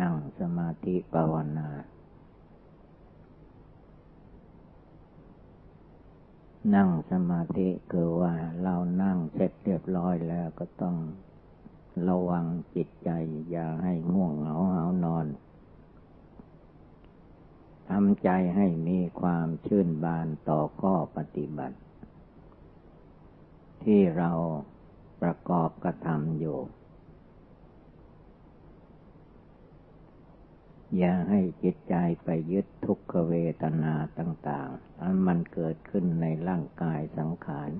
นั่งสมาธิภาวนา นั่งสมาธิคือว่าเรานั่งเสร็จเรียบร้อยแล้วก็ต้องระวังจิตใจ อย่าให้ง่วงเหงาหานอน ทำใจให้มีความชื่นบานต่อข้อปฏิบัติ ที่เราประกอบกระทำอยู่ อย่าให้จิตใจไปยึดทุกขเวทนาต่างๆ อันมันเกิดขึ้นในร่างกายสังขาร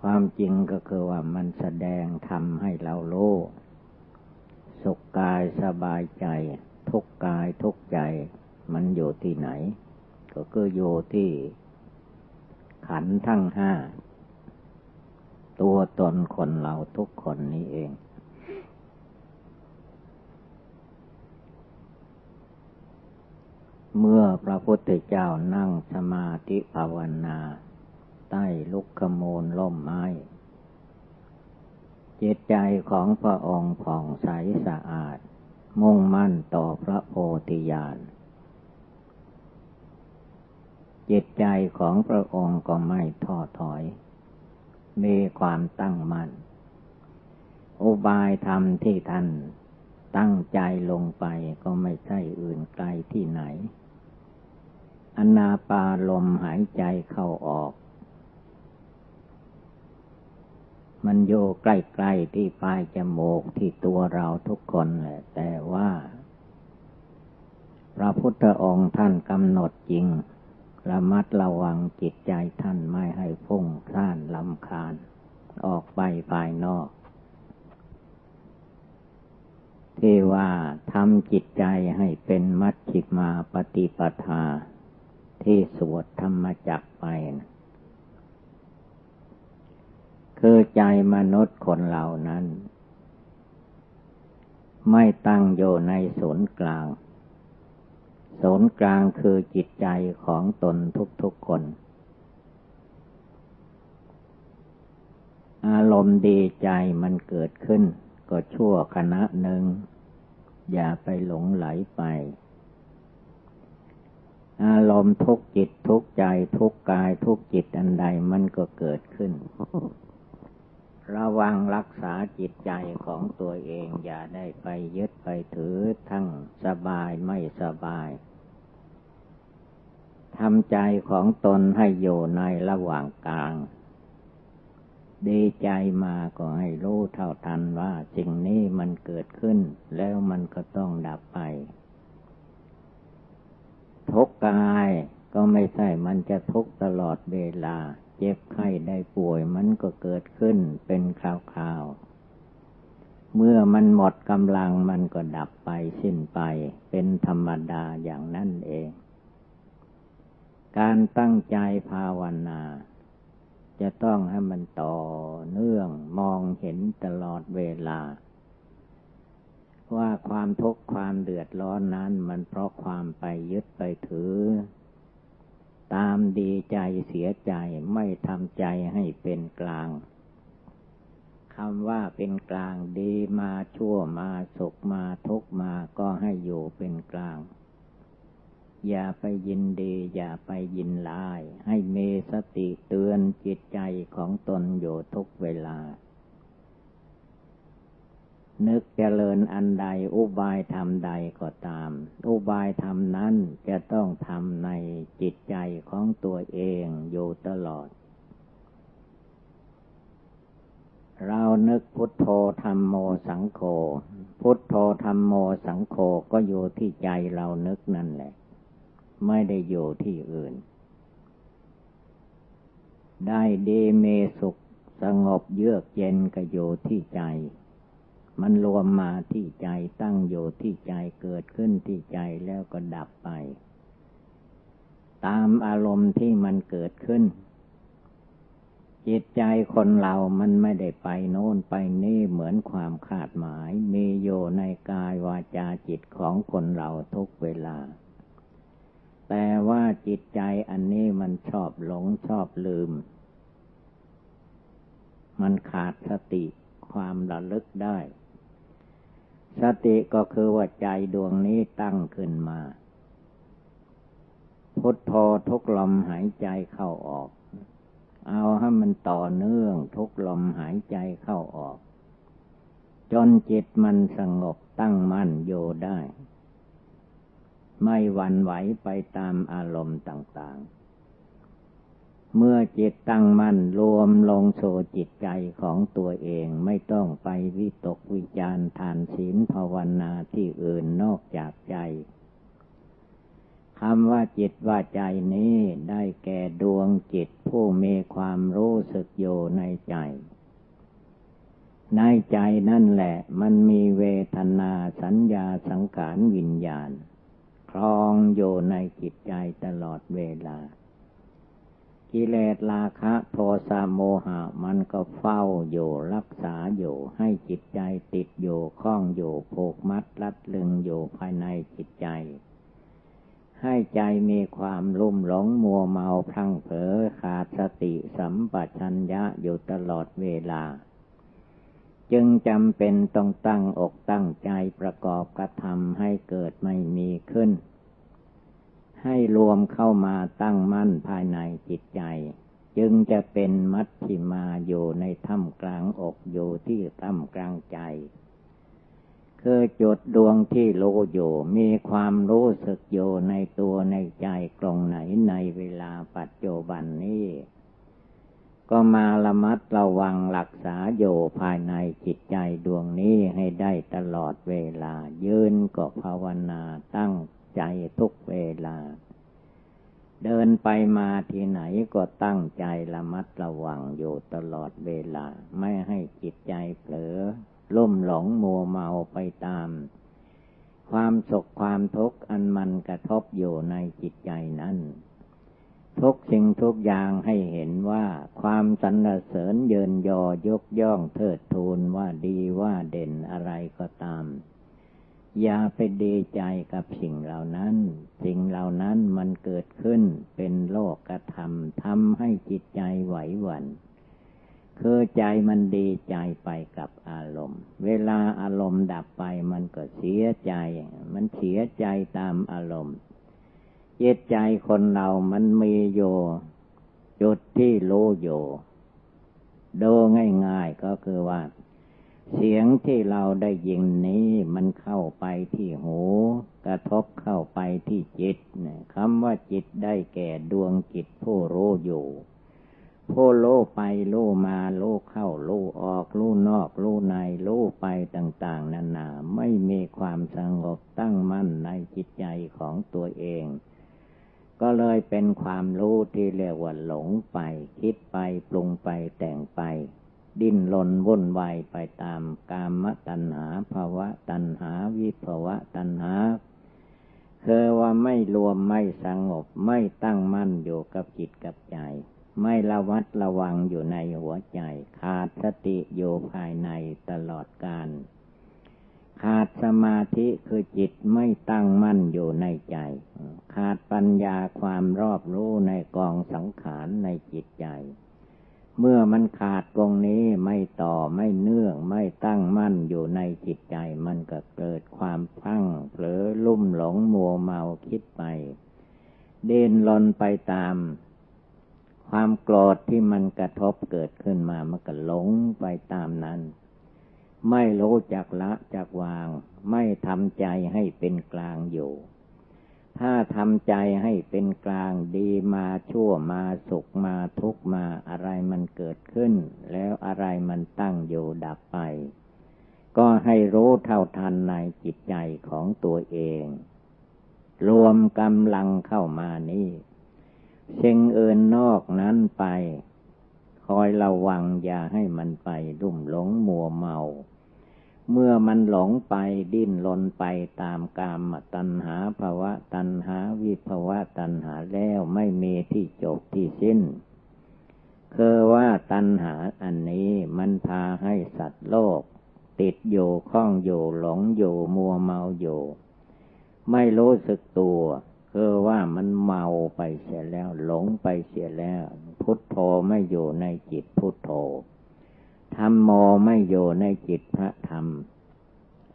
ความจริงก็คือว่ามันแสดงทำให้เราโลสุขกายสบายใจ ทุกกายทุกใจ มันอยู่ที่ไหน ก็คืออยู่ที่ ขันทั้งห้า ตัวตนคนเราทุกคนนี้เอง เมื่อพระพุทธเจ้านั่งสมาธิภาวนา ใต้ลุกขโมลล่มไม้ จิตใจของพระองค์ผ่องใสสะอาด มุ่งมั่นต่อพระโพธิญาณจิตใจของพระองค์ก็ไม่ท้อถอย มีความตั้งมั่น อุบายธรรมที่ท่านตั้งใจลงไปก็ไม่ใช่อื่นไกลที่ไหน อนาปาลมหายใจเข้าออก มันโยใกล้ๆที่ปลายจมูกที่ตัวเราทุกคนแหละ แต่ว่า พระพุทธองค์ท่านกำหนดจริง ระมัดระวังจิตใจท่านไม่ให้พุ่งท่านลำคาญ ออกไปภายนอกที่ว่าทำจิตใจให้เป็นมัชฌิมาปฏิปทา ที่สวดธรรมจักไปนะคือใจมนุษย์คนเหล่านั้น ไม่ตั้งอยู่ในศูนย์กลาง ศูนย์กลางคือจิตใจของตนทุกๆคน อารมณ์ดีใจมันเกิดขึ้น ก็ชั่วขณะหนึ่ง อย่าไปหลงไหลไป อารมณ์ทุกจิตทุกใจทุกกายทุกจิตอันใดมันก็เกิดขึ้น ระวังรักษาจิตใจของตัวเองอย่าได้ไปยึดไปถือทั้งสบายไม่สบายทำใจของตนให้อยู่ในระหว่างกลาง ดีใจมาก็ให้รู้เท่าทันว่าสิ่งนี้มันเกิดขึ้นแล้วมันก็ต้องดับไป ทุกกาย ก็ไม่ใช่มันจะทุกตลอดเวลา เจ็บไข้ได้ป่วยมันก็เกิดขึ้นเป็นคราวๆ เมื่อมันหมดกำลังมันก็ดับไปสิ้นไป เป็นธรรมดาอย่างนั่นเอง การตั้งใจภาวนา จะต้องให้มันต่อเนื่องมองเห็นตลอดเวลา ว่าความทุกข์ความเดือดร้อนนั้น มันเพราะความไปยึดไปถือ ตามดีใจเสียใจไม่ทำใจให้เป็นกลางคำว่าเป็นกลางดีมาชั่วมาสุขมาทุกมาก็ให้อยู่เป็นกลาง อย่าไปยินดี อย่าไปยินลาย ให้เมสติเตือนจิตใจของตนอยู่ทุกเวลา นึกเจริญอันใด อุบายธรรมใดก็ตาม อุบายธรรมนั้นจะต้องทำในจิตใจของตัวเองอยู่ตลอด เรานึกพุทโธธรรมโมสังโฆพุทโธธรรมโมสังโฆก็อยู่ที่ใจเรานึกนั่นแหละ ไม่ได้อยู่ที่อื่น ได้เดเมสุขสงบเยือกเย็นก็อยู่ที่ใจ มันรวมมาที่ใจตั้งอยู่ที่ใจเกิดขึ้นที่ใจแล้วก็ดับไป ตามอารมณ์ที่มันเกิดขึ้น จิตใจคนเรามันไม่ได้ไปโน่นไปนี่เหมือนความคาดหมาย มีโยในกายวาจาจิตของคนเราทุกเวลา แต่ว่าจิตใจอันนี้มันชอบหลงชอบลืม มันขาดสติความระลึกได้ สติก็คือว่าใจดวงนี้ตั้งขึ้นมา พุทโธทุกลมหายใจเข้าออก เอาให้มันต่อเนื่องทุกลมหายใจเข้าออก จนจิตมันสงบตั้งมั่นอยู่ได้ ไม่หวั่นไหวไปตามอารมณ์ต่าง ๆ เมื่อจิตตั้งมั่นรวมลงโชจิตใจของตัวเองไม่ต้องไปวิตกวิจารทานศีลภาวนาที่อื่นนอกจากใจคำว่าจิตว่าใจนี้ได้แก่ดวงจิตผู้มีความรู้สึกอยู่ในใจ ในใจนั่นแหละมันมีเวทนาสัญญาสังขารวิญญาณครองอยู่ในจิตใจตลอดเวลา กิเลสราคะโทสะโมหะมันก็เฝ้าอยู่รักษาอยู่ให้จิตใจติดอยู่คล้องอยู่ผูกมัดรัดลึงอยู่ภายในจิตใจ ให้ใจมีความลุ่มหลงมัวเมาพลังเผลอขาดสติสัมปชัญญะอยู่ตลอดเวลา จึงจำเป็นต้องตั้งอกตั้งใจประกอบกระทำให้เกิดไม่มีขึ้น ให้รวมเข้ามาตั้งมั่นภายในจิตใจ จึงจะเป็นมัชฌิมาอยู่ในถ้ำกลางอกอยู่ที่ถ้ำกลางใจ คือจุดดวงที่รู้อยู่มีความรู้สึกอยู่ในตัวในใจตรงไหนในเวลาปัจจุบันนี้ก็มาระมัดระวังรักษาอยู่ภายในจิตใจดวงนี้ให้ได้ตลอดเวลา ยืนก็ภาวนาตั้ง ใจทุกเวลา เดินไปมาที่ไหนก็ตั้งใจระมัดระวังอยู่ตลอดเวลา ไม่ให้จิตใจเผลอลุ่มหลงมัวเมาไปตาม ความสุขความทุกข์อันมันกระทบอยู่ในจิตใจนั้นทุกสิ่งทุกอย่างให้เห็นว่าความสรรเสริญเยินยอยกย่องเทิดทูนว่าดีว่าเด่นอะไรก็ตาม อย่าไปดีใจกับสิ่งเหล่านั้น สิ่งเหล่านั้นมันเกิดขึ้นเป็นโลกกระทำทำให้จิตใจไหวหวัน่นคือใจมันดีใจไปกับอารมณ์ เวลาอารมณ์ดับไปมันก็เสียใจ มันเสียใจตามอารมณ์จิตใจคนเรามันมีโยจุดที่รู้โยดูง่ายๆก็คือว่า เสียงที่เราได้ยินนี้มันเข้าไปที่หู กระทบเข้าไปที่จิตคำว่าจิตได้แก่ดวงจิตผู้รู้อยู่ผู้รู้ไปรู้มารู้เข้ารู้ออกรู้นอกรู้ในรู้ไปต่าง ๆนานาไม่มีความสงบตั้งมั่นในจิตใจของตัวเอง ก็เลยเป็นความรู้ที่เรียกว่าหลงไป คิดไปปรุงไปแต่งไป ดิ้นรนวุ่นวายไปตามกามตัณหาภาวะตัณหาวิภาวะตัณหาคือว่าไม่รวมไม่สงบไม่ตั้งมั่นอยู่กับจิตกับใจ ไม่ระวัดระวังอยู่ในหัวใจ ขาดสติอยู่ภายในตลอดกาลขาดสมาธิคือจิตไม่ตั้งมั่นอยู่ในใจ ขาดปัญญาความรอบรู้ในกองสังขารในจิตใจ เมื่อมันขาดตรงนี้ไม่ต่อไม่เนื่องไม่ตั้งมั่นอยู่ในจิตใจ มันก็เกิดความพังเผลอลุ่มหลงมัวเมาคิดไป เดินลนไปตาม ความโกรธที่มันกระทบเกิดขึ้นมามันก็หลงไปตามนั้น ไม่รู้จักละจักวาง ไม่ทำใจให้เป็นกลางอยู่ ถ้าทำใจให้เป็นกลางดีมาชั่วมาสุขมาทุกมาอะไรมันเกิดขึ้น แล้วอะไรมันตั้งอยู่ดับไป ก็ให้รู้เท่าทันในจิตใจของตัวเอง รวมกำลังเข้ามานี่สิ่งอื่นนอกนั้นไป คอยระวังอย่าให้มันไปรุ่มหลงมัวเมา เมื่อมันหลงไปดิ้นรนไปตามกามตัณหาภาวะตัณหาวิภาวะตัณหาแล้วไม่มีที่จบที่สิ้น คือว่าตัณหาอันนี้มันพาให้สัตว์โลก ติดอยู่ข้องอยู่หลงอยู่มัวเมาอยู่ ไม่รู้สึกตัวคือว่ามันเมาไปเสียแล้ว หลงไปเสียแล้ว พุทโธไม่อยู่ในจิตพุทโธ ธรรมโมไม่อยู่ในจิตพระธรรม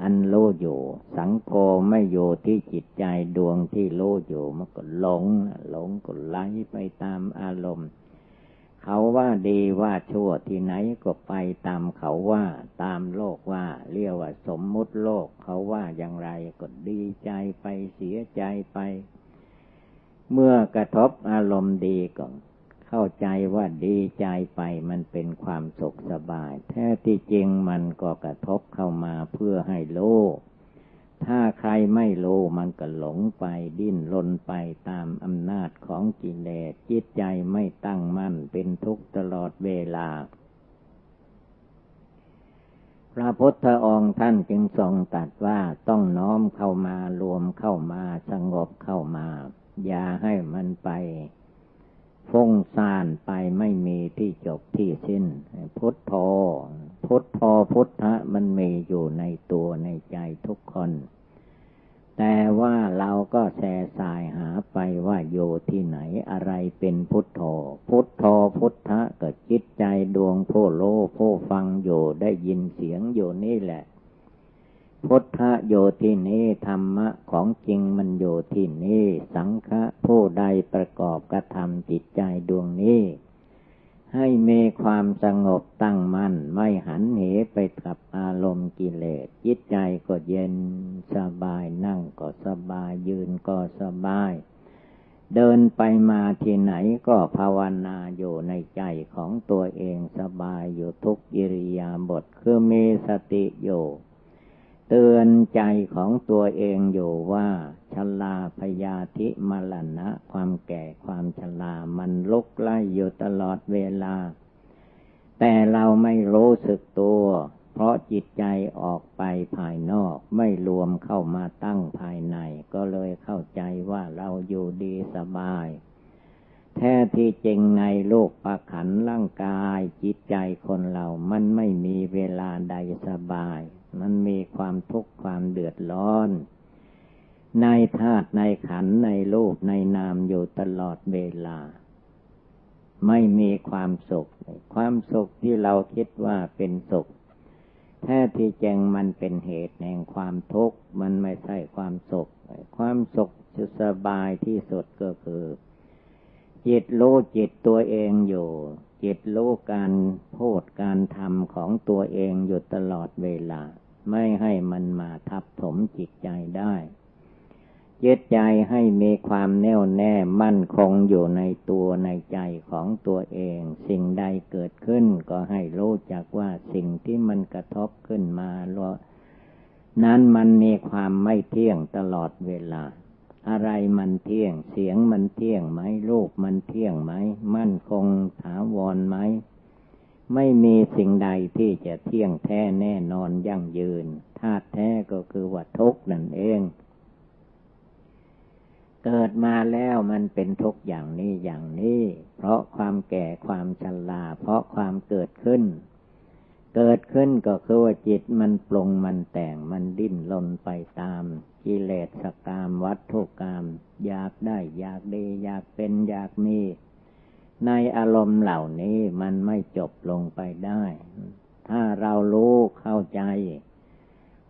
อันรู้อยู่ สังโฆไม่อยู่ที่จิตใจดวงที่รู้อยู่มันก็หลงหลงก็ไหลไปตามอารมณ์ เขาว่าดีว่าชั่วที่ไหนก็ไปตามเขาว่าตามโลกว่า เรียกว่าสมมุติโลกเขาว่าอย่างไรก็ดีใจไปเสียใจไป เมื่อกระทบอารมณ์ดีก็ เข้าใจว่าดีใจไปมันเป็นความสุขสบาย แท้ที่จริงมันก็กระทบเข้ามาเพื่อให้โลกถ้าใครไม่รู้มันก็หลงไปดิ้นรนไปตามอำนาจของกิเลสจิตใจไม่ตั้งมั่นเป็นทุกข์ตลอดเวลา พระพุทธองค์ท่านจึงทรงตัดว่าต้องน้อมเข้ามารวมเข้ามาสงบเข้ามา อย่าให้มันไป ฟุ้งซ่านไปไม่มีที่จบที่สิ้น พุทโธ พุทโธพุทธะมันมีอยู่ในตัวในใจทุกคน แต่ว่าเราก็แสสายหาไปว่าโยที่ไหนอะไรเป็นพุทโธ พุทโธพุทธะก็จิตใจดวงผู้โลผู้ฟังอยู่ได้ยินเสียงอยู่นี่แหละ พุทธะโยที่นี้ธรรมะของจริงมันโยที่นี้สังฆะผู้ใดประกอบกระทำจิตใจดวงนี้ ให้มีความสงบตั้งมัน่นไม่หันเหไปกับอารมณ์กิเลสจิตใจก็เย็นสบายนั่งก็สบายยืนก็สบายเดินไปมาที่ไหนก็ภาวนาอยู่ในใจของตัวเองสบายอยู่ทุกอิริยาบถคือมีสติอยู่ เตือนใจของตัวเองอยู่ว่า ชลาพยาธิมรณะ ความแก่ความชรามันลุกไล่อยู่ตลอดเวลา แต่เราไม่รู้สึกตัว เพราะจิตใจออกไปภายนอกไม่รวมเข้ามาตั้งภายใน ก็เลยเข้าใจว่าเราอยู่ดีสบาย แท้ที่จริงในโลกประขันร่างกายจิตใจคนเรา มันไม่มีเวลาใดสบาย มันมีความทุกข์ความเดือดร้อน ในธาตุในขันในรูปในนามอยู่ตลอดเวลา ไม่มีความสุข ความสุขที่เราคิดว่าเป็นสุข แท้ที่จริงมันเป็นเหตุแห่งความทุกข์ มันไม่ใช่ความสุข ความสุขจะสบายที่สุดก็คือ จิตรู้จิตตัวเองอยู่ จิตรู้การพูดการทำของตัวเองอยู่ตลอดเวลา ไม่ให้มันมาทับถมจิตใจได้ยึดใจให้มีความแน่วแน่มั่นคงอยู่ในตัวในใจของตัวเอง สิ่งใดเกิดขึ้นก็ให้รู้จักว่าสิ่งที่มันกระทบขึ้นมาลนั้นมันมีความไม่เที่ยงตลอดเวลา อะไรมันเที่ยง เสียงมันเที่ยงไหมรูปมันเที่ยงไหม มั่นคงถาวรไหม ไม่มีสิ่งใดที่จะเที่ยงแท้แน่นอนยั่งยืนธาตุแท้ก็คือว่าทุกข์นั่นเอง เกิดมาแล้วมันเป็นทุกข์อย่างนี้อย่างนี้ เพราะความแก่ความชราเพราะความเกิดขึ้น เกิดขึ้นก็คือว่าจิตมันปรุงมันแต่งมันดิ้นรนไปตาม กิเลสกามวัตถุกรรมอยากได้อยากดี อยากเป็นอยากมี ในอารมณ์เหล่านี้มันไม่จบลงไปได้ ถ้าเรารู้เข้าใจ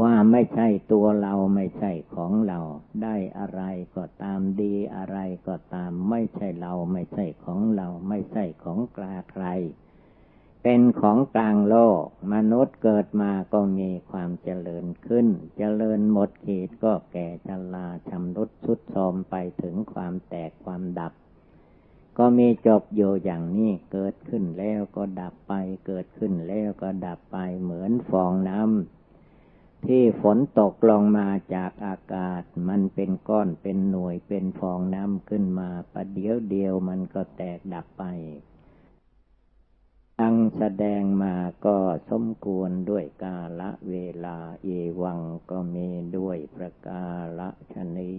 ว่าไม่ใช่ตัวเราไม่ใช่ของเรา ได้อะไรก็ตามดีอะไรก็ตาม ไม่ใช่เราไม่ใช่ของเรา ไม่ใช่ของกลาใคร เป็นของกลางโลก มนุษย์เกิดมาก็มีความเจริญขึ้น เจริญหมดขีดก็แก่ชราชำรุดสุดโทรมไปถึงความแตกความดับ ก็มีจบอยู่อย่างนี้เกิดขึ้นแล้วก็ดับไป เกิดขึ้นแล้วก็ดับไปเหมือนฟองน้ำที่ฝนตกลงมาจากอากาศ มันเป็นก้อนเป็นหน่วยเป็นฟองน้ำขึ้นมาประเดี๋ยวเดียวมันก็แตกดับไป ตั้งแสดงมาก็สมควรด้วยกาละเวลาเอวังก็มีด้วยประกาละชนี